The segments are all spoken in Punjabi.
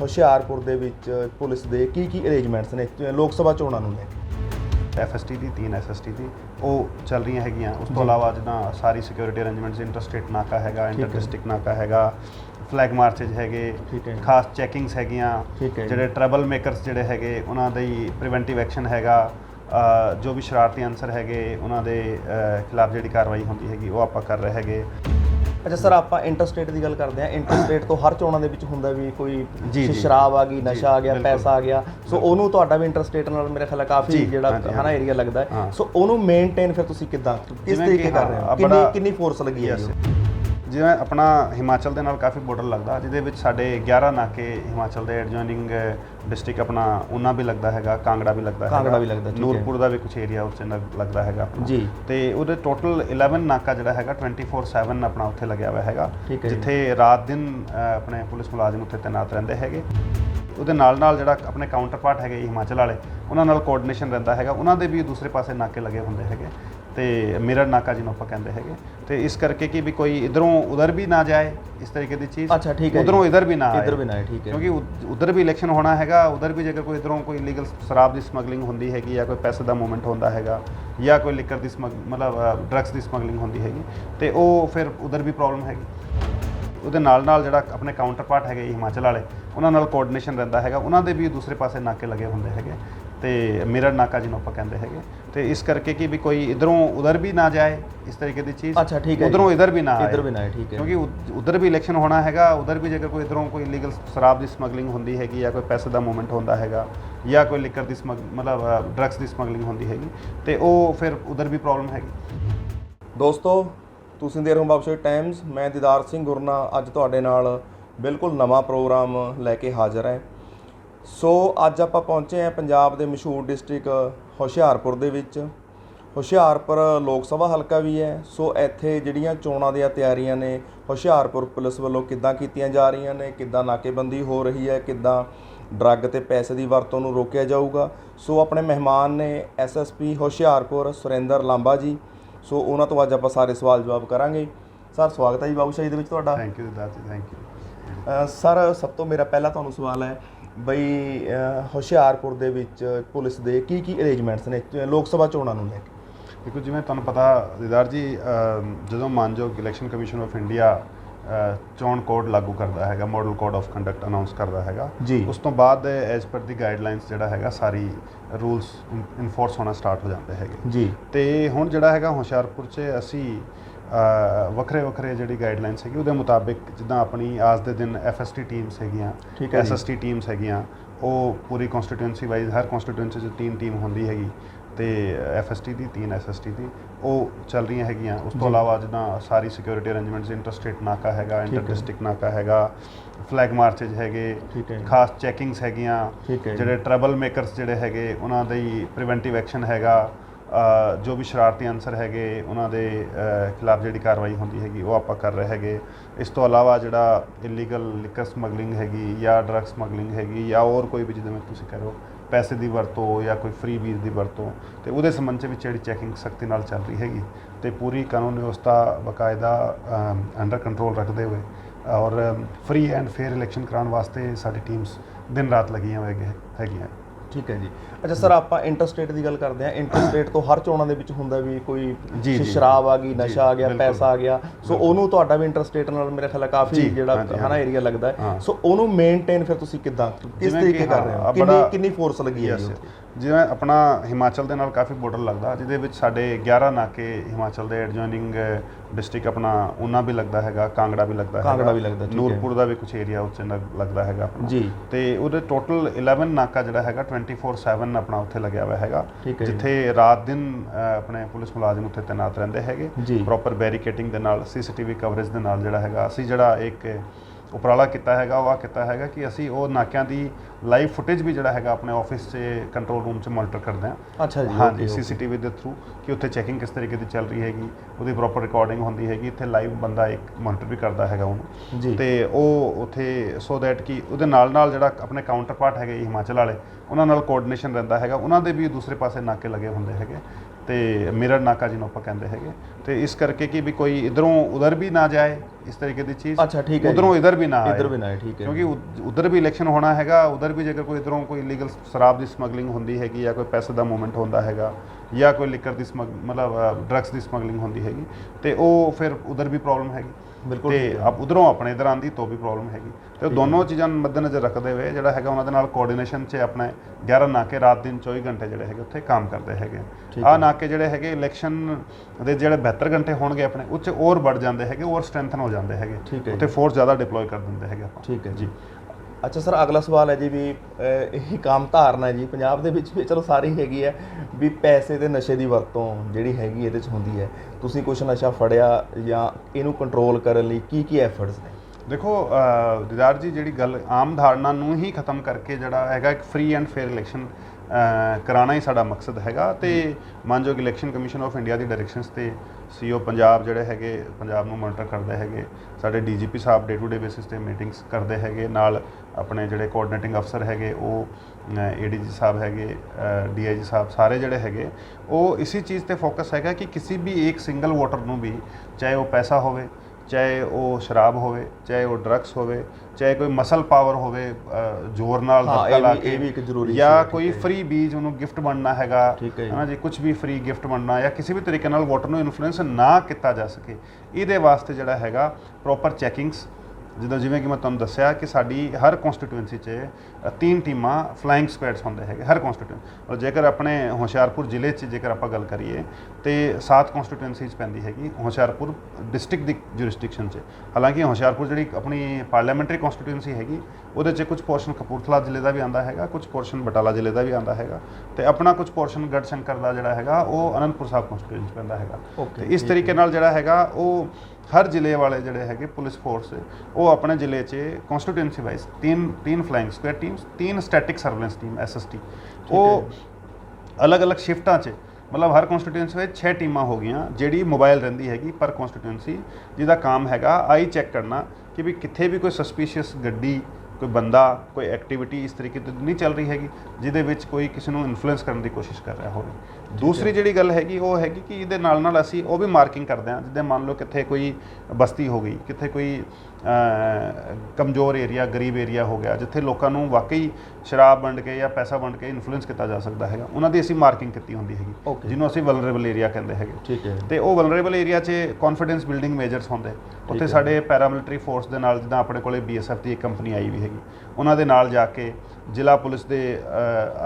ਹੁਸ਼ਿਆਰਪੁਰ ਦੇ ਵਿੱਚ ਪੁਲਿਸ ਦੇ ਕੀ ਕੀ ਅਰੇਂਜਮੈਂਟਸ ਨੇ? ਲੋਕ ਸਭਾ ਚੋਣਾਂ ਨੂੰ ਲੈ ਕੇ। ਐਫਐਸਟੀ ਦੀ ਤਿੰਨ ਐਸਐਸਟੀ ਦੀ ਉਹ ਚੱਲ ਰਹੀਆਂ ਹੈਗੀਆਂ। ਉਸ ਤੋਂ ਇਲਾਵਾ ਜਿੱਦਾਂ ਸਾਰੀ ਸਿਕਿਉਰਿਟੀ ਅਰੇਂਜਮੈਂਟਸ ਇੰਟਰਸਟੇਟ ਨਾਕਾ ਹੈਗਾ ਇੰਟਰ ਡਿਸਟ੍ਰਿਕਟ ਨਾਕਾ ਹੈਗਾ ਫਲੈਗ ਮਾਰਚੇਜ ਹੈਗੇ ਹੈ। ਖਾਸ ਚੈਕਿੰਗਸ ਹੈਗੀਆਂ ਹੈ। ਜਿਹੜੇ ਟਰਬਲ ਮੇਕਰਸ ਜਿਹੜੇ ਹੈਗੇ ਉਹਨਾਂ ਦੀ ਪ੍ਰੀਵੈਂਟਿਵ ਐਕਸ਼ਨ ਹੈਗਾ। ਜੋ ਵੀ ਸ਼ਰਾਰਤੀ ਅਨਸਰ ਹੈਗੇ ਉਹਨਾਂ ਦੇ ਖਿਲਾਫ ਜਿਹੜੀ ਕਾਰਵਾਈ ਹੁੰਦੀ ਹੈਗੀ ਉਹ ਆਪਾਂ ਕਰ ਰਹੇ ਹੈਗੇ। ਅੱਛਾ ਸਰ ਆਪਾਂ ਇੰਟਰਸਟੇਟ ਦੀ ਗੱਲ ਕਰਦੇ ਹਾਂ ਇੰਟਰਸਟੇਟ ਤੋਂ ਹਰ ਚੋਣਾਂ ਦੇ ਵਿੱਚ ਹੁੰਦਾ ਵੀ ਕੋਈ। ਸ਼ਰਾਬ ਆ ਗਈ ਨਸ਼ਾ ਆ ਗਿਆ। ਪੈਸਾ ਆ ਗਿਆ ਸੋ ਉਹਨੂੰ ਤੁਹਾਡਾ ਵੀ ਇੰਟਰਸਟੇਟ ਨਾਲ ਮੇਰੇ ਖਿਆਲ ਕਾਫੀ ਜਿਹੜਾ ਹਨਾ। ਏਰੀਆ ਲੱਗਦਾ। ਸੋ ਉਹਨੂੰ ਮੇਨਟੇਨ ਫਿਰ ਤੁਸੀਂ ਕਿੱਦਾਂ ਕਿਸ ਤਰੀਕੇ ਕਰ ਰਹੇ ਹਾਂ, ਕਿੰਨੀ ਕਿੰਨੀ ਫੋਰਸ ਲੱਗੀ ਹੈ ਜਿਵੇਂ ਆਪਣਾ ਹਿਮਾਚਲ ਦੇ ਨਾਲ ਕਾਫੀ ਬਾਰਡਰ ਲੱਗਦਾ ਜਿਹਦੇ ਵਿੱਚ ਸਾਡੇ 11 ਨਾਕੇ ਹਿਮਾਚਲ ਦੇ ਐਡਜੋਇਨਿੰਗ ਡਿਸਟ੍ਰਿਕਟ ਆਪਣਾ ਉਨਾ ਵੀ ਲੱਗਦਾ ਹੈਗਾ ਕਾਂਗੜਾ ਵੀ ਲੱਗਦਾ ਹੈਗਾ ਕਾਂਗੜਾ ਵੀ ਲੱਗਦਾ, ਠੀਕ ਹੈ। ਨੂਰਪੁਰ ਦਾ ਵੀ ਕੁਝ ਏਰੀਆ ਉੱਥੇ ਲੱਗ- ਲੱਗਦਾ ਹੈਗਾ ਜੀ। ਤੇ ਉਹਦੇ ਟੋਟਲ 11 ਨਾਕਾ ਜਿਹੜਾ ਹੈਗਾ 24/7 ਆਪਣਾ ਉੱਥੇ ਲੱਗਿਆ ਹੋਇਆ ਹੈਗਾ। ਜਿੱਥੇ ਰਾਤ ਦਿਨ ਆਪਣੇ ਪੁਲਿਸ ਮੁਲਾਜ਼ਮ ਉੱਥੇ ਤੈਨਾਤ ਰਹਿੰਦੇ ਹੈਗੇ ਉਹਦੇ ਨਾਲ ਨਾਲ ਜਿਹੜਾ ਆਪਣੇ ਕਾਊਂਟਰਪਾਰਟ ਹੈਗੇ ਹਿਮਾਚਲ ਵਾਲੇ ਉਹਨਾਂ ਨਾਲ ਕੋਆਰਡੀਨੇਸ਼ਨ ਰਹਿੰਦਾ ਹੈਗਾ ਉਹਨਾਂ ਦੇ ਵੀ ਦੂਸਰੇ ਪਾਸੇ ਨਾਕੇ ਲੱਗੇ ਹੁੰਦੇ ਹੈਗੇ ਤੇ ਮਿਰਰ ਨਾਕਾ ਜਿਹਨੂੰ ਆਪਾਂ ਕਹਿੰਦੇ ਹੈਗੇ ਤੇ ਇਸ ਕਰਕੇ ਕਿ ਵੀ ਕੋਈ ਇਧਰੋਂ ਉਧਰ ਵੀ ਨਾ ਜਾਏ ਇਸ ਤਰੀਕੇ ਦੀ ਚੀਜ਼ ਅੱਛਾ, ਠੀਕ ਹੈ। ਉਧਰੋਂ ਇਧਰ ਵੀ ਨਾ ਆਏ ਇੱਧਰ ਵੀ ਨਾ ਆਏ, ਠੀਕ ਹੈ। ਕਿਉਂਕਿ ਉਧਰ ਵੀ ਇਲੈਕਸ਼ਨ ਹੋਣਾ ਹੈਗਾ ਉਧਰ ਵੀ ਜੇਕਰ ਕੋਈ ਇਧਰੋਂ ਕੋਈ ਲੀਗਲ ਸ਼ਰਾਬ ਦੀ ਸਮਗਲਿੰਗ ਹੁੰਦੀ ਹੈਗੀ ਜਾਂ ਕੋਈ ਪੈਸੇ ਦਾ ਮੂਵਮੈਂਟ ਹੁੰਦਾ ਹੈਗਾ ਜਾਂ ਕੋਈ ਲਿਕਰ ਦੀ ਸਮਗ ਮਤਲਬ ਡਰੱਗਸ ਦੀ ਸਮਗਲਿੰਗ ਹੁੰਦੀ ਹੈਗੀ ਤੇ ਉਹ ਫਿਰ ਉਧਰ ਵੀ ਪ੍ਰੋਬਲਮ ਹੈਗੀ ਉਹਦੇ ਨਾਲ ਨਾਲ ਜਿਹੜਾ ਆਪਣੇ ਕਾਊਂਟਰਪਾਰਟ ਹੈਗੇ ਹਿਮਾਚਲ ਵਾਲੇ ਉਹਨਾਂ ਨਾਲ ਕੋਆਰਡੀਨੇਸ਼ਨ ਰਹਿੰਦਾ ਹੈਗਾ ਉਹਨਾਂ ਦੇ ਵੀ ਦੂਸਰੇ ਪਾਸੇ ਨਾਕੇ ਲੱਗੇ ਹੁੰਦੇ ਹੈਗੇ ਤੇ ਮਿਰਰ ਨਾਕਾ ਜਿਹਨੂੰ ਆਪਾਂ ਕਹਿੰਦੇ ਹੈਗੇ। ਤੇ ਇਸ ਕਰਕੇ ਕਿ ਵੀ ਕੋਈ ਇਧਰੋਂ ਉਧਰ ਵੀ ਨਾ ਜਾਏ ਇਸ ਤਰੀਕੇ ਦੀ ਚੀਜ਼ ਅੱਛਾ, ਠੀਕ ਹੈ। ਉਧਰੋਂ ਇਧਰ ਵੀ ਨਾ ਆਏ। ਇੱਧਰ ਵੀ ਨਾ ਆਏ, ਠੀਕ ਹੈ। ਕਿਉਂਕਿ ਉਧਰ ਵੀ ਇਲੈਕਸ਼ਨ ਹੋਣਾ ਹੈਗਾ ਉਧਰ ਵੀ ਜੇਕਰ ਕੋਈ ਇਧਰੋਂ ਕੋਈ ਲੀਗਲ ਸ਼ਰਾਬ ਦੀ ਸਮਗਲਿੰਗ ਹੁੰਦੀ ਹੈਗੀ ਜਾਂ ਕੋਈ ਪੈਸੇ ਦਾ ਮੂਵਮੈਂਟ ਹੁੰਦਾ ਹੈਗਾ ਜਾਂ ਕੋਈ ਲਿਕਰ ਦੀ ਸਮਗ ਮਤਲਬ ਡਰੱਗਸ ਦੀ ਸਮਗਲਿੰਗ ਹੁੰਦੀ ਹੈਗੀ ਤੇ ਉਹ ਫਿਰ ਉਧਰ ਵੀ ਪ੍ਰੋਬਲਮ ਹੈਗੀ। ਦੋਸਤੋ ਤੁਸੀਂ ਦੇਖ ਰਹੇ ਹੋ ਬਾਬਸ਼ੇ ਟਾਈਮਜ਼। ਮੈਂ ਦੀਦਾਰ ਸਿੰਘ ਗੁਰਨਾ ਅੱਜ ਤੁਹਾਡੇ ਨਾਲ ਬਿਲਕੁਲ ਨਵਾਂ ਪ੍ਰੋਗਰਾਮ ਲੈ ਕੇ ਹਾਜ਼ਰ ਹਾਂ। ਸੋ ਅੱਜ ਆਪਾਂ ਪਹੁੰਚੇ ਹਾਂ ਪੰਜਾਬ ਦੇ ਮਸ਼ਹੂਰ ਡਿਸਟ੍ਰਿਕਟ ਹੁਸ਼ਿਆਰਪੁਰ ਦੇ ਵਿੱਚ। ਹੁਸ਼ਿਆਰਪੁਰ ਲੋਕ ਸਭਾ ਹਲਕਾ ਵੀ ਹੈ। ਸੋ ਇੱਥੇ ਜਿਹੜੀਆਂ ਚੋਣਾਂ ਦੀਆਂ ਤਿਆਰੀਆਂ ਨੇ, ਹੁਸ਼ਿਆਰਪੁਰ ਪੁਲਿਸ ਵੱਲੋਂ ਕਿੱਦਾਂ ਕੀਤੀਆਂ ਜਾ ਰਹੀਆਂ ਨੇ, ਕਿੱਦਾਂ ਨਾਕੇਬੰਦੀ ਹੋ ਰਹੀ ਹੈ, ਕਿੱਦਾਂ ਡਰੱਗ ਤੇ ਪੈਸੇ ਦੀ ਵਰਤੋਂ ਨੂੰ ਰੋਕਿਆ ਜਾਊਗਾ। ਸੋ ਆਪਣੇ ਮਹਿਮਾਨ ਨੇ ਐਸਐਸਪੀ ਹੁਸ਼ਿਆਰਪੁਰ ਸੁਰਿੰਦਰ ਲਾਂਬਾ ਜੀ। ਸੋ ਉਹਨਾਂ ਤੋਂ ਅੱਜ ਆਪਾਂ ਸਾਰੇ ਸਵਾਲ ਜਵਾਬ ਕਰਾਂਗੇ। ਸਰ, ਸਵਾਗਤ ਹੈ ਜੀ ਬਾਬੂ ਸ਼ਾਹੀ ਦੇ ਵਿੱਚ ਤੁਹਾਡਾ। ਥੈਂਕ ਯੂ ਦਾਤ ਜੀ ਥੈਂਕ ਯੂ ਸਰ ਸਭ ਤੋਂ ਮੇਰਾ ਪਹਿਲਾ ਤੁਹਾਨੂੰ ਸਵਾਲ ਹੈ ਬਈ ਹੁਸ਼ਿਆਰਪੁਰ ਦੇ ਵਿੱਚ ਪੁਲਿਸ ਦੇ ਕੀ ਕੀ ਅਰੇਂਜਮੈਂਟਸ ਨੇ ਲੋਕ ਸਭਾ ਚੋਣਾਂ ਨੂੰ ਲੈ ਕੇ? ਦੇਖੋ ਜਿਵੇਂ ਤੁਹਾਨੂੰ ਪਤਾ ਦੀਦਾਰ ਜੀ ਜਦੋਂ ਮਾਨਯੋਗ ਇਲੈਕਸ਼ਨ ਕਮਿਸ਼ਨ ਆਫ ਇੰਡੀਆ ਚੋਣ ਕੋਡ ਲਾਗੂ ਕਰਦਾ ਹੈਗਾ model code of conduct announce ਕਰਦਾ ਹੈਗਾ ਜੀ। ਉਸ ਤੋਂ ਬਾਅਦ ਐਜ਼ ਪਰ ਦੀ ਗਾਈਡਲਾਈਨਸ ਜਿਹੜਾ ਹੈਗਾ ਸਾਰੀ ਰੂਲਸ ਇਨਫੋਰਸ ਹੋਣਾ ਸਟਾਰਟ ਹੋ ਜਾਂਦੇ ਹੈਗੇ। ਜੀ। ਤੇ ਹੁਣ ਜਿਹੜਾ ਹੈਗਾ ਹੁਸ਼ਿਆਰਪੁਰ 'ਚ ਅਸੀਂ ਵੱਖਰੇ ਵੱਖਰੇ ਜਿਹੜੀ ਗਾਈਡਲਾਈਨਸ ਹੈਗੀ ਉਹਦੇ ਮੁਤਾਬਿਕ ਜਿੱਦਾਂ ਆਪਣੀ ਆਜ ਦੇ ਦਿਨ ਐਫਐਸਟੀ ਟੀਮਸ ਹੈਗੀਆਂ। ਐਸਐਸਟੀ ਟੀਮਸ ਹੈਗੀਆਂ ਉਹ ਪੂਰੀ ਕਨਸਟੀਟੂਐਂਸੀ ਵਾਈਜ਼ ਹਰ ਕਨਸਟੀਟੂਐਂਸੀ 'ਚ ਤਿੰਨ ਟੀਮ ਹੁੰਦੀ ਹੈਗੀ ਤੇ ਐਫਐਸਟੀ ਦੀ ਤਿੰਨ ਐਸਐਸਟੀ ਦੀ ਉਹ ਚੱਲ ਰਹੀਆਂ ਹੈਗੀਆਂ ਉਸ ਤੋਂ ਇਲਾਵਾ ਜਿੱਦਾਂ ਸਾਰੀ ਸਿਕਿਉਰਿਟੀ ਅਰੇਂਜਮੈਂਟਸ ਇੰਟਰਸਟੇਟ ਨਾਕਾ ਹੈਗਾ ਇੰਟਰ। ਡਿਸਟ੍ਰਿਕਟ ਨਾਕਾ ਹੈਗਾ ਫਲੈਗ ਮਾਰਚੇਜ ਹੈਗੇ। ਖਾਸ ਚੈਕਿੰਗਸ ਹੈਗੀਆਂ। ਜਿਹੜੇ ਟਰਬਲ ਮੇਕਰਸ ਜਿਹੜੇ ਹੈਗੇ ਉਹਨਾਂ ਦੀ ਪ੍ਰੀਵੈਂਟਿਵ ਐਕਸ਼ਨ ਹੈਗਾ ਜੋ ਵੀ ਸ਼ਰਾਰਤੀ ਅਨਸਰ ਹੈਗੇ, ਉਹਨਾਂ ਦੇ ਖਿਲਾਫ ਜਿਹੜੀ ਕਾਰਵਾਈ ਹੁੰਦੀ ਹੈਗੀ, ਉਹ ਆਪਾਂ ਕਰ ਰਹੇ ਹੈਗੇ। ਇਸ ਤੋਂ ਇਲਾਵਾ ਜਿਹੜਾ ਇਲੀਗਲ ਲਿਕਰ ਸਮਗਲਿੰਗ ਹੈਗੀ ਜਾਂ ਡਰੱਗ ਸਮਗਲਿੰਗ ਹੈਗੀ ਜਾਂ ਹੋਰ ਕੋਈ ਵੀ, ਜਿਵੇਂ ਤੁਸੀਂ ਕਹਿ ਰਹੇ ਹੋ, ਪੈਸੇ ਦੀ ਵਰਤੋਂ ਜਾਂ ਕੋਈ ਫ੍ਰੀ ਬੀਜ ਦੀ ਵਰਤੋਂ, ਤੇ ਉਹਦੇ ਸੰਬੰਧ 'ਚ ਵੀ ਜਿਹੜੀ ਚੈਕਿੰਗ ਸਖਤੀ ਨਾਲ ਚੱਲ ਰਹੀ ਹੈਗੀ, ਤੇ ਪੂਰੀ ਕਾਨੂੰਨ ਵਿਵਸਥਾ ਬਕਾਇਦਾ ਅੰਡਰ ਕੰਟਰੋਲ ਰੱਖਦੇ ਹੋਏ, ਔਰ ਫ੍ਰੀ ਐਂਡ ਫੇਅਰ ਇਲੈਕਸ਼ਨ ਕਰਾਉਣ ਵਾਸਤੇ ਸਾਡੀ ਟੀਮਸ ਦਿਨ ਰਾਤ ਲੱਗੀਆਂ ਹੋਈਆਂ ਹੈਗੀਆਂ। ਠੀਕ ਹੈ ਜੀ ਅੱਛਾ ਸਰ ਆਪਾਂ ਇੰਟਰਸਟੇਟ ਦੀ ਗੱਲ ਕਰਦੇ ਹਾਂ ਇੰਟਰਸਟੇਟ ਤੋਂ ਹਰ ਚੋਣਾਂ ਦੇ ਵਿੱਚ ਹੁੰਦਾ ਵੀ ਕੋਈ ਜੀ, ਜੀ। ਸ਼ਰਾਬ ਆ ਗਈ ਨਸ਼ਾ ਆ ਗਿਆ। ਪੈਸਾ ਆ ਗਿਆ ਸੋ ਉਹਨੂੰ ਤੁਹਾਡਾ ਵੀ ਇੰਟਰਸਟੇਟ ਨਾਲ ਮੇਰੇ ਖਿਆਲ ਕਾਫੀ ਜਿਹੜਾ ਹਨਾ। ਏਰੀਆ ਲੱਗਦਾ ਹੈ। ਸੋ ਉਹਨੂੰ ਮੇਨਟੇਨ ਫਿਰ ਤੁਸੀਂ ਕਿੱਦਾਂ ਕਿਸ ਜਿਵੇਂ ਤਰੀਕੇ ਕਿ ਕਰ ਰਹੇ ਹੋ ਹਾਂ, ਕਿੰਨੀ ਕਿੰਨੀ ਫੋਰਸ ਲੱਗੀ ਹੈ ਜੀ yes. ਜਿਵੇਂ ਆਪਣਾ ਹਿਮਾਚਲ ਦੇ ਨਾਲ ਕਾਫੀ ਬਾਰਡਰ ਲੱਗਦਾ ਜਿਹਦੇ ਵਿੱਚ ਸਾਡੇ 11 ਨਾਕੇ ਹਿਮਾਚਲ ਦੇ ਐਡਜੋਇਨਿੰਗ ਡਿਸਟ੍ਰਿਕਟ ਆਪਣਾ ਉਨਾ ਵੀ ਲੱਗਦਾ ਹੈਗਾ ਕਾਂਗੜਾ ਵੀ ਲੱਗਦਾ ਕਾਂਗੜਾ ਹੈਗਾ, ਵੀ ਲੱਗਦਾ, ਠੀਕ ਹੈ। ਨੂਰਪੁਰ ਦਾ ਵੀ ਕੁਝ ਏਰੀਆ ਉੱਥੇ ਲੱਗ- ਲੱਗਦਾ ਹੈਗਾ ਆਪਣਾ ਜੀ। ਤੇ ਉਹਦੇ ਟੋਟਲ 11 ਨਾਕਾ ਜਿਹੜਾ ਹੈਗਾ 24/7 ਆਪਣਾ ਉੱਥੇ ਲੱਗਿਆ ਹੋਇਆ ਹੈਗਾ ਹੈ। ਜਿੱਥੇ ਰਾਤ ਦਿਨ ਆਪਣੇ ਪੁਲਿਸ ਮੁਲਾਜ਼ਮ ਉੱਥੇ ਤੈਨਾਤ ਰਹਿੰਦੇ ਹੈਗੇ। ਪ੍ਰੋਪਰ ਬੈਰੀਕੇਟਿੰਗ ਦੇ ਨਾਲ ਸੀਸੀਟੀਵੀ ਕਵਰੇਜ ਦੇ ਨਾਲ ਜਿਹੜਾ ਹੈਗਾ ਅਸੀਂ ਜਿਹੜਾ ਇੱਕ ਉਪਰਾਲਾ ਕੀਤਾ ਹੈਗਾ ਉਹ ਆ ਕੀਤਾ ਹੈਗਾ ਕਿ ਅਸੀਂ ਉਹ ਨਾਕਿਆਂ ਦੀ ਲਾਈਵ ਫੁਟੇਜ ਵੀ ਜਿਹੜਾ ਹੈਗਾ ਆਪਣੇ ਆਫਿਸ 'ਚ ਕੰਟਰੋਲ ਰੂਮ 'ਚ ਮੋਨੀਟਰ ਕਰਦੇ ਹਾਂ ਅੱਛਾ ਜੀ, ਹਾਂਜੀ. ਸੀਸੀਟੀਵੀ ਦੇ ਥਰੂ ਕਿ ਉੱਥੇ ਚੈਕਿੰਗ ਕਿਸ ਤਰੀਕੇ ਦੀ ਚੱਲ ਰਹੀ ਹੈਗੀ ਉਹਦੀ ਪ੍ਰੋਪਰ ਰਿਕਾਰਡਿੰਗ ਹੁੰਦੀ ਹੈਗੀ ਇੱਥੇ ਲਾਈਵ ਬੰਦਾ ਇੱਕ ਮੋਨੀਟਰ ਵੀ ਕਰਦਾ ਹੈਗਾ ਉਹਨੂੰ ਜੀ। ਤੇ ਉਹ ਉੱਥੇ ਸੋ ਦੈਟ ਕਿ ਉਹਦੇ ਨਾਲ ਨਾਲ ਜਿਹੜਾ ਆਪਣੇ ਕਾਊਂਟਰਪਾਰਟ ਹੈਗੇ ਹਿਮਾਚਲ ਵਾਲੇ ਉਹਨਾਂ ਨਾਲ ਕੋਆਰਡੀਨੇਸ਼ਨ ਰਹਿੰਦਾ ਹੈਗਾ ਉਹਨਾਂ ਦੇ ਵੀ ਦੂਸਰੇ ਪਾਸੇ ਨਾਕੇ ਲੱਗੇ ਹੁੰਦੇ ਹੈਗੇ ਤੇ ਮਿਰਰ ਨਾਕਾ ਜਿਹਨੂੰ ਆਪਾਂ ਕਹਿੰਦੇ ਹੈਗੇ ਤੇ ਇਸ ਕਰਕੇ ਕਿ ਵੀ ਕੋਈ ਇਧਰੋਂ ਉਧਰ ਵੀ ਨਾ ਜਾਏ ਇਸ ਤਰੀਕੇ ਦੀ ਚੀਜ਼। ਅੱਛਾ, ਠੀਕ ਹੈ ਜੀ। ਉਧਰੋਂ ਇਧਰ ਵੀ ਨਾ ਆਏ। ਇੱਧਰ ਵੀ ਨਾ ਆਏ, ਠੀਕ ਹੈ। ਕਿਉਂਕਿ ਉ- ਉਧਰ ਵੀ ਇਲੈਕਸ਼ਨ ਹੋਣਾ ਹੈਗਾ ਉਧਰ ਵੀ ਜੇਕਰ ਕੋਈ ਇਧਰੋਂ ਕੋਈ ਲੀਗਲ ਸ਼ਰਾਬ ਦੀ ਸਮਗਲਿੰਗ ਹੁੰਦੀ ਹੈਗੀ ਜਾਂ ਕੋਈ ਪੈਸੇ ਦਾ ਮੂਵਮੈਂਟ ਹੁੰਦਾ ਹੈਗਾ ਜਾਂ ਕੋਈ ਲਿਕਰ ਦੀ ਸਮਗ ਮਤਲਬ ਡਰੱਗਸ ਦੀ ਸਮਗਲਿੰਗ ਹੁੰਦੀ ਹੈਗੀ ਤੇ ਉਹ ਫਿਰ ਉਧਰ ਵੀ ਪ੍ਰੋਬਲਮ ਹੈਗੀ। ਬਿਲਕੁਲ ਤੇ ਆਪ ਉਧਰੋਂ ਆਪਣੇ ਇਧਰ ਆਂਦੀ ਤੋਂ ਵੀ ਪ੍ਰੋਬਲਮ ਹੈਗੀ। ਤੇ ਉਹ ਦੋਨੋਂ ਚੀਜ਼ਾਂ ਨੂੰ ਮੱਦੇਨਜ਼ਰ ਰੱਖਦੇ ਹੋਏ ਜਿਹੜਾ ਹੈਗਾ ਉਹਨਾਂ ਦੇ ਨਾਲ ਕੋਆਰਡੀਨੇਸ਼ਨ 'ਚ ਆਪਣੇ 11 ਨਾਕੇ ਰਾਤ ਦਿਨ 24 ਘੰਟੇ ਜਿਹੜੇ ਹੈਗੇ ਉੱਥੇ ਕੰਮ ਕਰਦੇ ਹੈਗੇ। ਆ ਨਾਕੇ ਜਿਹੜੇ ਹੈਗੇ ਇਲੈਕਸ਼ਨ ਦੇ ਜਿਹੜੇ 72 ਘੰਟੇ ਹੋਣਗੇ ਆਪਣੇ ਉੱਚ ਹੋਰ ਵੱਧ ਜਾਂਦੇ ਹੈਗੇ ਹੋਰ ਸਟਰੈਂਥਨ ਹੋ ਜਾਂਦੇ ਹੈਗੇ। ਠੀਕ ਹੈ ਉੱਥੇ ਫੋਰਸ ਜ਼ਿਆਦਾ ਡਿਪਲੋਏ ਕਰ ਦਿੰਦੇ ਹੈਗੇ ਆਪਾਂ। ਠੀਕ ਹੈ ਜੀ। ਅੱਛਾ ਸਰ ਅਗਲਾ ਸਵਾਲ ਹੈ ਜੀ ਵੀ ਇਹ ਕੰਮ ਧਾਰਨਾ ਹੈ ਜੀ। ਪੰਜਾਬ ਦੇ ਵਿੱਚ ਵੀ ਚਲੋ ਸਾਰੀ ਹੈਗੀ ਹੈ ਵੀ ਪੈਸੇ ਤੇ ਨਸ਼ੇ ਦੀ ਵਰਤੋਂ ਜਿਹੜੀ ਹੈਗੀ ਇਹਦੇ ਚ ਹੁੰਦੀ ਹੈ। ਤੁਸੀਂ ਕੁਝ ਨਸ਼ਾ ਫੜਿਆ ਜਾਂ ਇਹਨੂੰ ਕੰਟਰੋਲ ਕਰਨ ਲਈ ਕੀ ਕੀ ਐਫਰਟਸ ਨੇ? ਦੇਖੋ ਦੀਦਾਰ ਜੀ ਜਿਹੜੀ ਗੱਲ ਆਮ ਧਾਰਨਾ ਨੂੰ ਹੀ ਖਤਮ ਕਰਕੇ ਜਿਹੜਾ ਹੈਗਾ ਇੱਕ ਫ੍ਰੀ ਐਂਡ ਫੇਅਰ ਇਲੈਕਸ਼ਨ ਕਰਾਉਣਾ ਹੀ ਸਾਡਾ ਮਕਸਦ ਹੈਗਾ ਤੇ ਮਾਨਯੋਗ ਇਲੈਕਸ਼ਨ ਕਮਿਸ਼ਨ ਆਫ ਇੰਡੀਆ ਦੀ ਡਾਇਰੈਕਸ਼ਨਸ ਤੇ ਸੀਓ ਪੰਜਾਬ ਜਿਹੜੇ ਹੈਗੇ, ਪੰਜਾਬ ਨੂੰ ਮੋਨੀਟਰ ਕਰਦੇ ਹੈਗੇ, ਸਾਡੇ ਡੀਜੀਪੀ ਸਾਹਿਬ ਡੇ ਟੂ ਡੇ ਬੇਸਿਸ ਤੇ ਮੀਟਿੰਗਸ ਕਰਦੇ ਹੈਗੇ, ਨਾਲ ਆਪਣੇ ਜਿਹੜੇ ਕੋਆਰਡੀਨੇਟਿੰਗ ਅਫਸਰ ਹੈਗੇ, ਉਹ ਏਡੀਜੀ ਸਾਹਿਬ ਹੈਗੇ ਡੀਆਈਜੀ ਸਾਹਿਬ ਸਾਰੇ ਜਿਹੜੇ ਹੈਗੇ, ਉਹ ਇਸੇ ਚੀਜ਼ ਤੇ ਫੋਕਸ ਹੈਗਾ ਕਿ ਕਿਸੇ ਵੀ ਇੱਕ ਸਿੰਗਲ ਵੋਟਰ ਨੂੰ ਵੀ, ਚਾਹੇ ਉਹ ਪੈਸਾ ਹੋਵੇ ਚਾਹੇ ਉਹ ਸ਼ਰਾਬ ਹੋਵੇ ਚਾਹੇ ਉਹ ਡਰੱਗਸ ਹੋਵੇ ਚਾਹੇ ਕੋਈ ਮਸਲ ਪਾਵਰ ਹੋਵੇ ਜ਼ੋਰ ਨਾਲ ਧੱਕਾ ਲਾ ਕੇ ਇਹ ਵੀ ਇੱਕ ਜ਼ਰੂਰੀ ਜਾਂ ਕੋਈ। ਫ੍ਰੀ ਬੀਜ ਉਹਨੂੰ ਗਿਫਟ ਬਣਨਾ ਹੈਗਾ। ਹਨਾ ਜੀ ਕੁਝ ਵੀ ਫ੍ਰੀ ਗਿਫਟ ਬਣਨਾ ਜਾਂ ਕਿਸੇ ਵੀ ਤਰੀਕੇ ਨਾਲ ਵੋਟਰ ਨੂੰ ਇਨਫਲੂਐਂਸ ਨਾ ਕੀਤਾ ਜਾ ਸਕੇ ਇਹਦੇ ਵਾਸਤੇ ਜਿਹੜਾ ਹੈਗਾ ਪ੍ਰੋਪਰ ਚੈਕਿੰਗਸ ਜਿੱਦਾਂ ਜਿਵੇਂ ਕਿ ਮੈਂ ਤੁਹਾਨੂੰ ਦੱਸਿਆ ਕਿ ਸਾਡੀ ਹਰ ਕਨਸਟੀਟੂਐਂਸੀ 'ਚ ਅ, ਤਿੰਨ ਟੀਮਾਂ ਫਲਾਈਂਗ ਸਕੁਐਡਸ ਹੁੰਦੇ ਹੈਗੇ ਹਰ ਕਨਸਟੀਟੂਐਂਸੀ ਔਰ ਜੇਕਰ ਆਪਣੇ ਹੁਸ਼ਿਆਰਪੁਰ ਜ਼ਿਲ੍ਹੇ 'ਚ ਜੇਕਰ ਆਪਾਂ ਗੱਲ ਕਰੀਏ ਤੇ ਸਾਤ 'ਚ ਪੈਂਦੀ ਹੈਗੀ ਹੁਸ਼ਿਆਰਪੁਰ ਡਿਸਟ੍ਰਿਕਟ ਦੀ ਜੁਰਿਸਡਿਕਸ਼ਨ 'ਚ। ਹਾਲਾਂਕਿ ਹੁਸ਼ਿਆਰਪੁਰ ਜਿਹੜੀ ਆਪਣੀ ਪਾਰਲੀਮੈਂਟਰੀ ਕਨਸਟੀਟੂਐਂਸੀ ਹੈਗੀ ਉਹਦੇ 'ਚ ਕੁਝ ਪੋਰਸ਼ਨ ਕਪੂਰਥਲਾ ਜ਼ਿਲ੍ਹੇ ਦਾ ਵੀ ਆਂਦਾ ਹੈਗਾ ਕੁਝ ਪੋਰਸ਼ਨ ਬਟਾਲਾ ਜ਼ਿਲ੍ਹੇ ਦਾ ਵੀ ਆਂਦਾ ਹੈਗਾ ਤੇ ਆਪਣਾ ਕੁਝ ਪੋਰਸ਼ਨ ਗੜਸ਼ੰਕਰ ਦਾ ਜਿਹੜਾ ਹੈਗਾ ਉਹ ਅਨੰਦਪੁਰ ਸਾਹਿਬ ਕਨਸਟੀਟੂਐਂਸੀ ਪੈਂਦਾ ਹੈਗਾ। Okay, ਤੇ ਇਸ ਤਰੀਕੇ ਨਾਲ ਜਿਹੜਾ ਹੈਗਾ ਉਹ ਹਰ ਜ਼ਿਲ੍ਹੇ ਵਾਲੇ ਜਿਹੜੇ ਹੈਗੇ ਪੁਲਿਸ ਫੋਰਸ ਉਹ ਆਪਣੇ ਜ਼ਿਲ੍ਹੇ 'ਚ ਕਨਸਟੀਟੂਐਂਸੀ ਵਾਈਜ਼ ਤਿੰਨ ਤਿੰਨ ਫਲਾਈਂਗ ਸਕੁਐਡ ਟੀਮਸ ਤਿੰਨ ਸਟੈਟਿਕ ਸਰਵੇਲੈਂਸ ਟੀਮ ਐਸਐਸਟੀ ਉਹ ਅਲੱਗ-ਅਲੱਗ ਸ਼ਿਫਟਾਂ 'ਚ ਮਤਲਬ ਹਰ ਕਨਸਟੀਟੂਐਂਸੀ ਵਿੱਚ 6 ਟੀਮਾਂ ਹੋ ਗਈਆਂ ਜਿਹੜੀ ਮੋਬਾਈਲ ਰਹਿੰਦੀ ਹੈਗੀ ਪਰ ਕਨਸਟੀਟੂਐਂਸੀ ਜਿਹਦਾ ਕੰਮ ਹੈਗਾ ਆਈ ਚੈੱਕ ਕਰਨਾ ਕਿ ਵੀ ਕਿੱਥੇ ਵੀ ਕੋਈ ਸਸਪੀਸ਼ੀਅਸ ਗੱਡੀ ਕੋਈ ਬੰਦਾ ਕੋਈ ਐਕਟੀਵਿਟੀ ਇਸ ਤਰੀਕੇ ਦੀ ਨਹੀਂ ਚੱਲ ਰਹੀ ਹੈਗੀ ਜਿਹਦੇ ਵਿੱਚ ਕੋਈ ਕਿਸੇ ਨੂੰ ਇਨਫਲੂਐਂਸ ਕਰਨ ਦੀ ਕੋਸ਼ਿਸ਼ ਕਰ ਰਿਹਾ ਹੋਵੇ। ਦੂਸਰੀ ਜਿਹੜੀ ਗੱਲ ਹੈਗੀ ਉਹ ਹੈਗੀ ਕਿ ਇਹਦੇ ਨਾਲ ਨਾਲ ਅਸੀਂ ਉਹ ਵੀ ਮਾਰਕਿੰਗ ਕਰਦੇ ਹਾਂ ਜਿੱਦਾਂ ਮੰਨ ਲਓ ਕਿੱਥੇ ਕੋਈ ਬਸਤੀ ਹੋ ਗਈ ਕਿੱਥੇ ਕੋਈ ਕਮਜ਼ੋਰ ਏਰੀਆ ਗਰੀਬ ਏਰੀਆ ਹੋ ਗਿਆ ਜਿੱਥੇ ਲੋਕਾਂ ਨੂੰ ਵਾਕਈ ਸ਼ਰਾਬ ਵੰਡ ਕੇ ਜਾਂ ਪੈਸਾ ਵੰਡ ਕੇ ਇਨਫਲੂਐਂਸ ਕੀਤਾ ਜਾ ਸਕਦਾ ਹੈਗਾ ਉਹਨਾਂ ਦੀ ਅਸੀਂ ਮਾਰਕਿੰਗ ਕੀਤੀ ਹੁੰਦੀ ਹੈਗੀ. ਜਿਹਨੂੰ ਅਸੀਂ ਵਲਨਰੇਬਲ ਏਰੀਆ ਕਹਿੰਦੇ ਹੈਗੇ ਠੀਕ ਹੈ ਤੇ ਉਹ ਵਲਨਰੇਬਲ ਏਰੀਆ 'ਚ ਕੌਨਫੀਡੈਂਸ ਬਿਲਡਿੰਗ ਮੇਜਰਸ ਹੁੰਦੇ ਉੱਥੇ। ਸਾਡੇ ਪੈਰਾਮਿਲਟਰੀ ਫੋਰਸ ਦੇ ਨਾਲ ਜਿੱਦਾਂ ਆਪਣੇ ਕੋਲੇ ਬੀਐਸਐਫ ਦੀ ਇੱਕ ਕੰਪਨੀ ਆਈ ਵੀ ਹੈਗੀ ਉਹਨਾਂ ਦੇ ਨਾਲ ਜਾ ਕੇ ਜ਼ਿਲ੍ਹਾ ਪੁਲਿਸ ਦੇ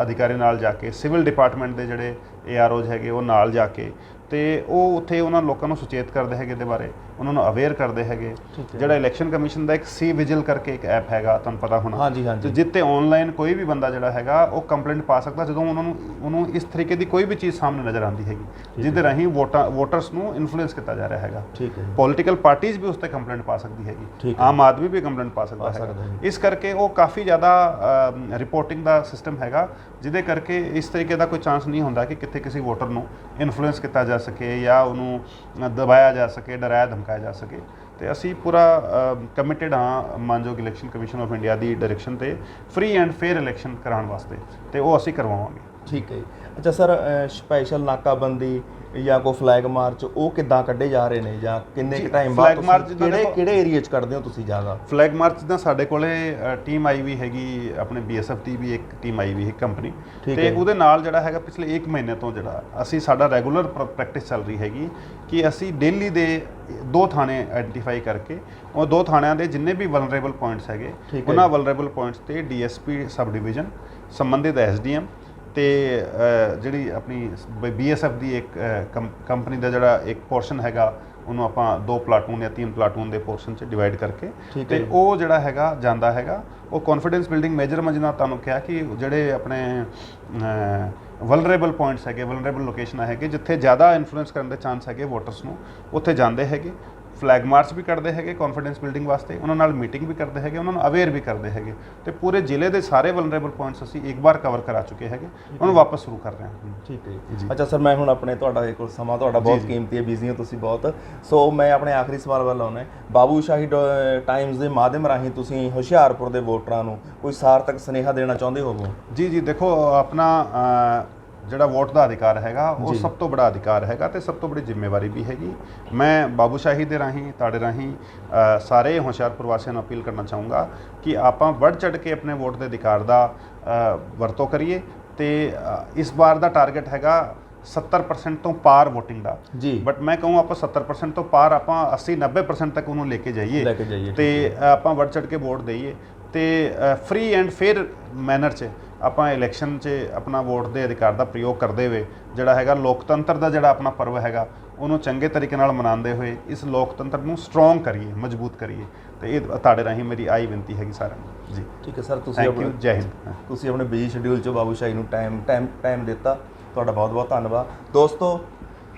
ਅਧਿਕਾਰੀ ਨਾਲ ਜਾ ਕੇ ਸਿਵਲ ਡਿਪਾਰਟਮੈਂਟ ਦੇ ਜਿਹੜੇ ਏਆਰਓਜ਼ ਹੈਗੇ ਉਹ ਨਾਲ ਜਾ ਕੇ ਤੇ ਉਹ ਉੱਥੇ ਉਹਨਾਂ ਲੋਕਾਂ ਨੂੰ ਸੁਚੇਤ ਕਰਦੇ ਹੈਗੇ ਇਹਦੇ ਬਾਰੇ ਉਹਨਾਂ ਨੂੰ ਅਵੇਅਰ ਕਰਦੇ ਹੈਗੇ। ਜਿਹੜਾ ਇਲੈਕਸ਼ਨ ਕਮਿਸ਼ਨ ਦਾ ਇੱਕ ਸੀ ਵਿਜਿਲ ਕਰਕੇ ਇੱਕ ਐਪ ਹੈਗਾ ਤੁਹਾਨੂੰ ਪਤਾ ਹੋਣਾ ਹਾਂਜੀ, ਹਾਂਜੀ। ਤੇ ਜਿੱਤੇ ਆਨਲਾਈਨ ਕੋਈ ਵੀ ਬੰਦਾ ਜਿਹੜਾ ਹੈਗਾ ਉਹ ਕੰਪਲੇਂਟ ਪਾ ਸਕਦਾ ਜਦੋਂ ਉਹਨਾਂ ਨੂੰ ਉਹਨੂੰ ਇਸ ਤਰੀਕੇ ਦੀ ਕੋਈ ਵੀ ਚੀਜ਼ ਸਾਹਮਣੇ ਨਜ਼ਰ ਆਉਂਦੀ ਹੈਗੀ ਜਿਹਦੇ ਰਾਹੀਂ ਵੋਟਾਂ ਵੋਟਰਸ ਨੂੰ ਇਨਫਲੂਐਂਸ ਕੀਤਾ ਜਾ ਰਿਹਾ ਹੈਗਾ ਠੀਕ ਹੈ। ਪੋਲੀਟੀਕਲ ਪਾਰਟੀਆਂ ਵੀ ਉਸ ਤੇ ਕੰਪਲੇਂਟ ਪਾ ਸਕਦੀ ਹੈਗੀ। ਆਮ ਆਦਮੀ ਵੀ ਕੰਪਲੇਂਟ ਪਾ ਸਕਦਾ ਹੈ। ਇਸ ਕਰਕੇ ਉਹ ਕਾਫੀ ਜ਼ਿਆਦਾ ਰਿਪੋਰਟਿੰਗ ਦਾ ਸਿਸਟਮ ਹੈਗਾ ਜਿਹਦੇ ਕਰਕੇ ਇਸ ਤਰੀਕੇ ਦਾ ਕੋਈ ਚਾਂਸ ਨਹੀਂ ਹੁੰਦਾ ਕਿ ਕਿੱਥੇ ਕਿਸੇ ਵੋਟਰ ਨੂੰ ਇਨਫਲੂਐਂਸ ਕੀਤਾ ਜਾ ਸਕੇ ਜਾਂ ਉਹਨੂੰ ਦਬਾਇਆ ਜਾ ਸਕੇ, ਡਰਾਇਆ, ਧਮਕਾਇਆ ਜਾ ਸਕੇ। ਤੇ ਅਸੀਂ ਪੂਰਾ ਕਮਿਟਿਡ ਹਾਂ ਮਾਨਯੋਗ ਇਲੈਕਸ਼ਨ ਕਮਿਸ਼ਨ ਆਫ ਇੰਡੀਆ ਦੀ ਡਾਇਰੈਕਸ਼ਨ ਤੇ ਫ੍ਰੀ ਐਂਡ ਫੇਅਰ ਇਲੈਕਸ਼ਨ ਕਰਾਉਣ ਵਾਸਤੇ। ਤੇ ਉਹ ਅਸੀਂ ਕਰਵਾਵਾਂਗੇ। ਠੀਕ ਹੈ ਜੀ। ਅੱਛਾ, ਸਰ ਸਪੈਸ਼ਲ ਨਾਕਾਬੰਦੀ ਜਾਂ ਕੋਈ ਫਲੈਗ ਮਾਰਚ ਉਹ ਕਿੱਦਾਂ ਕੱਢੇ ਜਾ ਰਹੇ ਨੇ ਜਾਂ ਕਿੰਨੇ ਕੁ ਟਾਈਮ ਬਾਅਦ flag march ਤੁਸੀਂ ਕਿਹੜੇ ਦੇਖੋ- ਕਿਹੜੇ ਏਰੀਆ 'ਚ ਕੱਢਦੇ ਹੋ ਤੁਸੀਂ ਜ਼ਿਆਦਾ ਫਲੈਗ ਮਾਰਚ ਦਾ ਸਾਡੇ ਕੋਲੇ ਟੀਮ ਆਈ ਵੀ ਹੈਗੀ ਆਪਣੇ ਬੀਐਸਐਫ ਦੀ ਵੀ ਇੱਕ ਟੀਮ ਆਈ ਵੀ ਹੈ ਕੰਪਨੀ ਠੀਕ ਤੇ ਹੈ। ਉਹਦੇ ਨਾਲ ਜਿਹੜਾ ਹੈਗਾ ਪਿਛਲੇ 1 ਮਹੀਨੇ ਤੋਂ ਜਿਹੜਾ ਅਸੀਂ ਸਾਡਾ ਰੈਗੂਲਰ ਪ੍ਰੈਕਟਿਸ ਚੱਲ ਰਹੀ ਹੈਗੀ ਕਿ ਅਸੀਂ ਡੇਲੀ ਦੇ ਦੋ ਥਾਣੇ ਆਇਡੈਂਟੀਫਾਈ ਕਰਕੇ ਉਹ ਦੋ ਥਾਣਿਆਂ ਦੇ ਜਿੰਨੇ ਵੀ ਵਲਨਰੇਬਲ ਪੁਆਇੰਟਸ ਹੈਗੇ ਠੀਕ ਹੈ ਉਹਨਾਂ। ਵਲਨਰੇਬਲ ਪੁਆਇੰਟਸ ਤੇ ਡੀਐਸਪੀ ਸਬ ਡਿਵੀਜ਼ਨ ਸੰਬੰਧਿਤ ਐਸਡੀਐਮ ਤੇ ਜਿਹੜੀ ਆਪਣੀ ਬੀਐਸਐਫ ਦੀ ਇੱਕ ਕੰਪਨੀ ਦਾ ਜਿਹੜਾ ਇੱਕ ਪੋਰਸ਼ਨ ਹੈਗਾ ਉਹਨੂੰ ਆਪਾਂ ਦੋ ਪਲਾਟੂਨ ਜਾਂ ਤਿੰਨ ਪਲਾਟੂਨ ਦੇ ਪੋਰਸ਼ਨ 'ਚ ਡਿਵਾਈਡ ਕਰਕੇ ਤੇ। ਉਹ ਜਿਹੜਾ ਹੈਗਾ ਜਾਂਦਾ ਹੈਗਾ ਉਹ ਕੌਨਫੀਡੈਂਸ ਬਿਲਡਿੰਗ ਮੇਜਰਮੈਂਟ ਜਿਹਨਾਂ ਤੁਹਾਨੂੰ ਕਿਹਾ ਕਿ ਜਿਹੜੇ ਆਪਣੇ ਵਲਨਰੇਬਲ ਪੁਆਇੰਟਸ ਹੈਗੇ ਵਲਨਰੇਬਲ ਲੋਕੇਸ਼ਨਾਂ ਹੈਗੇ ਜਿੱਥੇ ਜ਼ਿਆਦਾ ਇਨਫਲੂਐਂਸ ਕਰਨ ਦੇ ਚਾਂਸ ਹੈਗੇ ਵੋਟਰਸ ਨੂੰ ਉੱਥੇ ਜਾਂਦੇ ਹੈਗੇ ਫਲੈਗ ਮਾਰਚ ਵੀ ਕਰਦੇ ਹੈਗੇ ਕੌਨਫੀਡੈਂਸ ਬਿਲਡਿੰਗ ਵਾਸਤੇ ਉਹਨਾਂ ਨਾਲ ਮੀਟਿੰਗ ਵੀ ਕਰਦੇ ਹੈਗੇ ਉਹਨਾਂ ਨੂੰ ਅਵੇਅਰ ਵੀ ਕਰਦੇ ਹੈਗੇ। ਤੇ ਪੂਰੇ ਜ਼ਿਲ੍ਹੇ ਦੇ ਸਾਰੇ ਵਲਨਰੇਬਲ ਪੁਆਇੰਟਸ ਅਸੀਂ ਇੱਕ ਵਾਰ ਕਵਰ ਕਰਾ ਚੁੱਕੇ ਹੈਗੇ ਉਹਨੂੰ ਵਾਪਸ ਸ਼ੁਰੂ ਕਰ ਰਹੇ ਹਾਂ। ਠੀਕ ਹੈ ਜੀ। ਅੱਛਾ ਸਰ ਮੈਂ ਹੁਣ ਆਪਣੇ ਤੁਹਾਡਾ ਕੋਲ ਸਮਾਂ ਤੁਹਾਡਾ ਬਹੁਤ। ਕੀਮਤੀ ਹੈ ਬਿਜ਼ੀ ਹੋ ਤੁਸੀਂ ਬਹੁਤ। ਸੋ ਮੈਂ ਆਪਣੇ ਆਖਰੀ ਸਵਾਲ ਵੱਲ ਆਉਣਾ ਹੈ। ਬਾਬੂ ਸ਼ਾਹੀ ਡ- ਟਾਈਮਜ਼ ਦੇ ਮਾਧਿਅਮ ਰਾਹੀਂ ਤੁਸੀਂ ਹੁਸ਼ਿਆਰਪੁਰ ਦੇ ਵੋਟਰਾਂ ਨੂੰ ਕੋਈ ਸਾਰਥਕ ਸੁਨੇਹਾ ਦੇਣਾ ਚਾਹੁੰਦੇ ਹੋਵੋ? ਜੀ ਜੀ ਦੇਖੋ ਆਪਣਾ ਜਿਹੜਾ ਵੋਟ ਦਾ ਅਧਿਕਾਰ ਹੈਗਾ ਉਹ। ਸਭ ਤੋਂ ਬੜਾ ਅਧਿਕਾਰ ਹੈਗਾ ਤੇ ਸਭ ਤੋਂ ਬੜੀ ਜ਼ਿੰਮੇਵਾਰੀ ਵੀ ਹੈਗੀ। ਮੈਂ ਬਾਬੂਸ਼ਾਹੀ ਦੇ ਰਾਹੀਂ ਤੁਹਾਡੇ ਰਾਹੀਂ ਸਾਰੇ ਹੁਸ਼ਿਆਰਪੁਰ ਵਾਸੀਆਂ ਨੂੰ ਅਪੀਲ ਕਰਨਾ ਚਾਹੂੰਗਾ ਕਿ ਆਪਾਂ ਵੱਧ ਚੜ ਕੇ ਆਪਣੇ ਵੋਟ ਦੇ ਅਧਿਕਾਰ ਦਾ ਵਰਤੋਂ ਕਰੀਏ ਤੇ ਇਸ ਵਾਰ ਦਾ ਟਾਰਗੇਟ ਹੈਗਾ 70% ਤੋਂ ਪਾਰ VOTING ਦਾ। ਜੀ। ਬਟ ਮੈਂ ਕਹੂੰ ਆਪਾਂ 70% ਤੋਂ ਪਾਰ ਆਪਾਂ 80 90% ਤੱਕ ਉਹਨੂੰ ਲੈ ਕੇ ਜਾਈਏ ਲੈ ਕੇ ਜਾਈਏ, ਤੇ ਆਪਾਂ ਵੱਧ ਚੜ ਕੇ ਵੋਟ ਦਈਏ ਤੇ ਫ੍ਰੀ ਐਂਡ ਫੇਅਰ ਮੈਨਰ 'ਚ ਆਪਾਂ ਇਲੈਕਸ਼ਨ 'ਚ ਆਪਣਾ ਵੋਟ ਦੇ ਅਧਿਕਾਰ ਦਾ ਪ੍ਰਯੋਗ ਕਰਦੇ ਹੋਏ ਜਿਹੜਾ ਹੈਗਾ ਲੋਕਤੰਤਰ ਦਾ ਜਿਹੜਾ ਆਪਣਾ ਪਰਵ ਹੈਗਾ ਉਹਨੂੰ ਚੰਗੇ ਤਰੀਕੇ ਨਾਲ ਮਨਾਉਂਦੇ ਹੋਏ ਇਸ ਲੋਕਤੰਤਰ ਨੂੰ ਸਟਰੋਂਗ ਕਰੀਏ ਮਜ਼ਬੂਤ ਕਰੀਏ। ਤੇ ਇਹ ਤੁਹਾਡੇ ਰਾਹੀਂ ਮੇਰੀ ਆਈ ਬੇਨਤੀ ਹੈਗੀ ਸਾਰਿਆਂ ਨੂੰ। ਜੀ। ਠੀਕ ਹੈ ਸਰ ਤੁਸੀਂ ਆਪਣੇ ਜੈ ਹਿੰਦ। ਤੁਸੀਂ ਆਪਣੇ ਬਿਜ਼ੀ ਸ਼ਡਿਊਲ ਚੋਂ ਬਾਬੂ ਸ਼ਾਹੀ ਨੂੰ ਟਾਈਮ ਟਾਈਮ ਟਾਈਮ ਦਿੱਤਾ। ਤੁਹਾਡਾ ਬਹੁਤ ਬਹੁਤ ਧੰਨਵਾਦ। ਦੋਸਤੋ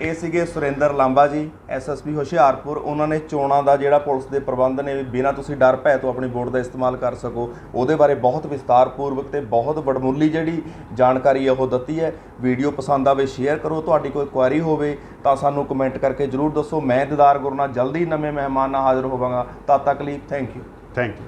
ਇਹ ਸੀਗੇ ਸੁਰਿੰਦਰ ਲਾਂਬਾ ਜੀ ਐਸਐਸਪੀ ਹੁਸ਼ਿਆਰਪੁਰ। ਉਹਨਾਂ ਨੇ ਚੋਣਾਂ ਦਾ ਜਿਹੜਾ ਪੁਲਿਸ ਦੇ ਪ੍ਰਬੰਧ ਨੇ ਵੀ ਬਿਨਾਂ ਤੁਸੀਂ ਡਰ ਭੈ ਤੋਂ ਆਪਣੀ ਵੋਟ ਦਾ ਇਸਤੇਮਾਲ ਕਰ ਸਕੋ, ਉਹਦੇ ਬਾਰੇ ਬਹੁਤ ਵਿਸਤਾਰਪੂਰਵਕ ਤੇ ਬਹੁਤ ਵਡਮੁੱਲੀ ਜਿਹੜੀ ਜਾਣਕਾਰੀ ਹੈ ਉਹ ਦਿੱਤੀ ਹੈ। ਵੀਡੀਓ ਪਸੰਦ ਆਵੇ, ਸ਼ੇਅਰ ਕਰੋ। ਤੁਹਾਡੀ ਕੋਈ ਕੁਐਰੀ ਹੋਵੇ ਤਾਂ ਸਾਨੂੰ ਕਮੈਂਟ ਕਰਕੇ ਜਰੂਰ ਦੱਸੋ। ਮੈਂ ਦਿਦਾਰ ਗੁਰਨਾ ਜਲਦੀ ਨਵੇਂ ਮਹਿਮਾਨ ਨਾਲ ਹਾਜ਼ਰ ਹੋਵਾਂਗਾ। ਤਦ ਤੱਕ ਲਈ ਥੈਂਕ ਯੂ ਥੈਂਕ ਯੂ